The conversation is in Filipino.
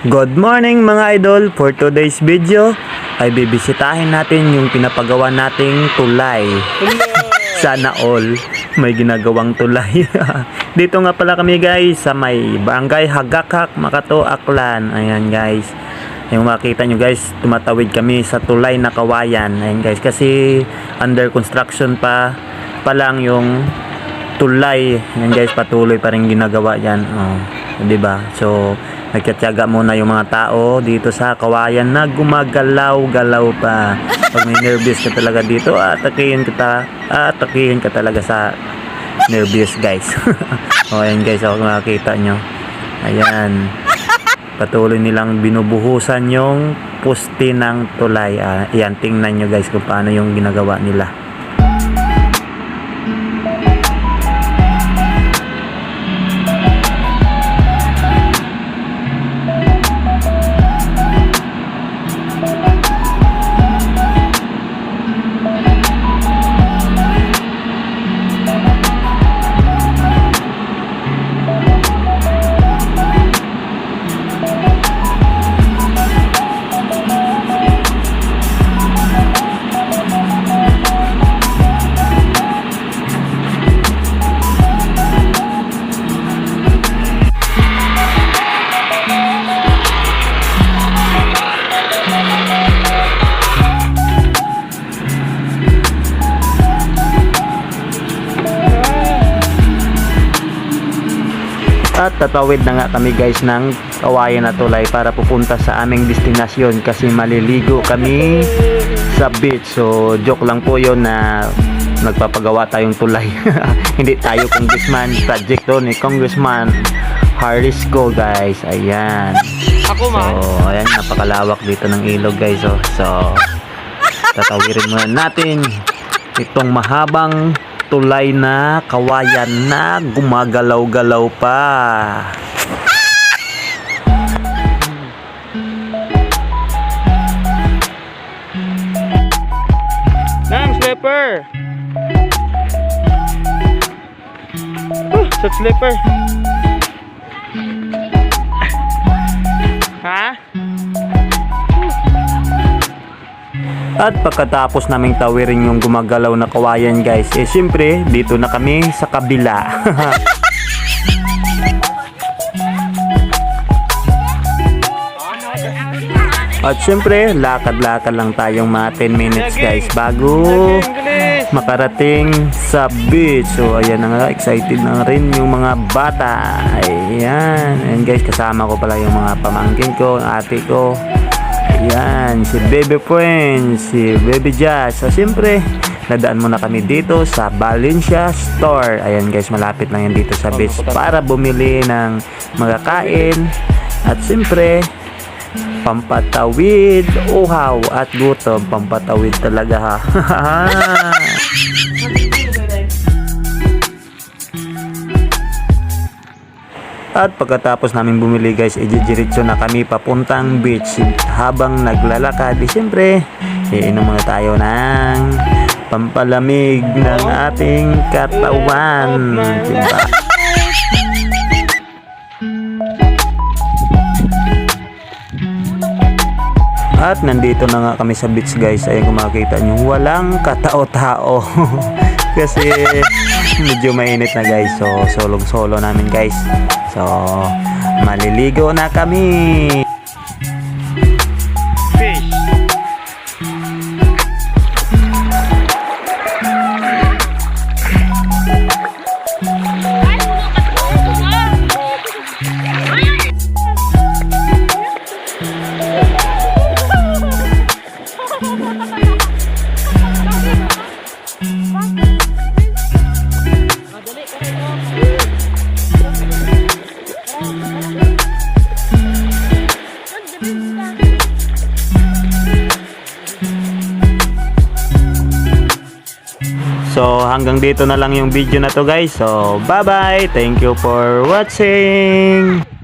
Good morning mga idol! For today's video ay bibisitahin natin yung pinapagawa nating tulay. Sana all may ginagawang tulay. Dito nga pala kami guys sa may barangay Hagakak, Makato, Aklan. Ayan guys. Yung makita nyo guys, tumatawid kami sa tulay na kawayan. Ayan guys, kasi under construction pa pa lang yung tulay. Yan guys, patuloy pa rin ginagawa yan. Oh, 'di ba? So, nagtyaga muna yung mga tao dito sa kawayan na gumagalaw-galaw pa. Pag may nervous ka talaga dito, atakihin kita, atakihin ka talaga sa nervous guys. oh, ayan guys, ako makikita nyo. Ayan. Patuloy nilang binubuhusan yung pusti ng tulay. Ah, ayan, tingnan nyo guys kung paano yung ginagawa nila. Tatawid na nga kami guys ng kawayan na tulay para pupunta sa aming destinasyon kasi maliligo kami sa beach. So joke lang po yon na nagpapagawa tayong tulay. Hindi tayo congressman. Project to ni Congressman Harrisco guys. Ayan. Ako So man. ayan napakalawak dito ng ilog guys. Oh. So tatawirin muna natin itong mahabang tulay na kawayan na gumagalaw-galaw pa. Nang slipper. Uh, sa slipper. Ha? At pagkatapos naming tawirin yung gumagalaw na kawayan guys, eh syempre dito na kami sa kabila. At syempre, lakad-lakad lang tayong mga 10 minutes guys bago makarating sa beach. So, ayan na nga, excited na rin yung mga bata. Ayan. Ayan guys, kasama ko pala yung mga pamangkin ko, ate ko. Ayan, si Baby Prince, si Baby Jazz. So, siyempre, nadaan muna kami dito sa Valencia Store. Ayan guys, malapit lang yan dito sa beach para bumili ng mga kain. At siyempre, pampatawid, uhaw at gutom. Pampatawid talaga ha. At pagkatapos namin bumili guys, ididiretso na kami papuntang beach. Habang naglalakad, di syempre, iinom muna tayo ng pampalamig ng ating katawan. Diba? At nandito na nga kami sa beach guys. Ayun kung makikita nyo, walang katao-tao. Kasi medyo mainit na guys. So, solong-solo namin guys. So, maliligo na kami. So, hanggang dito na lang yung video na to guys. So, bye-bye. Thank you for watching.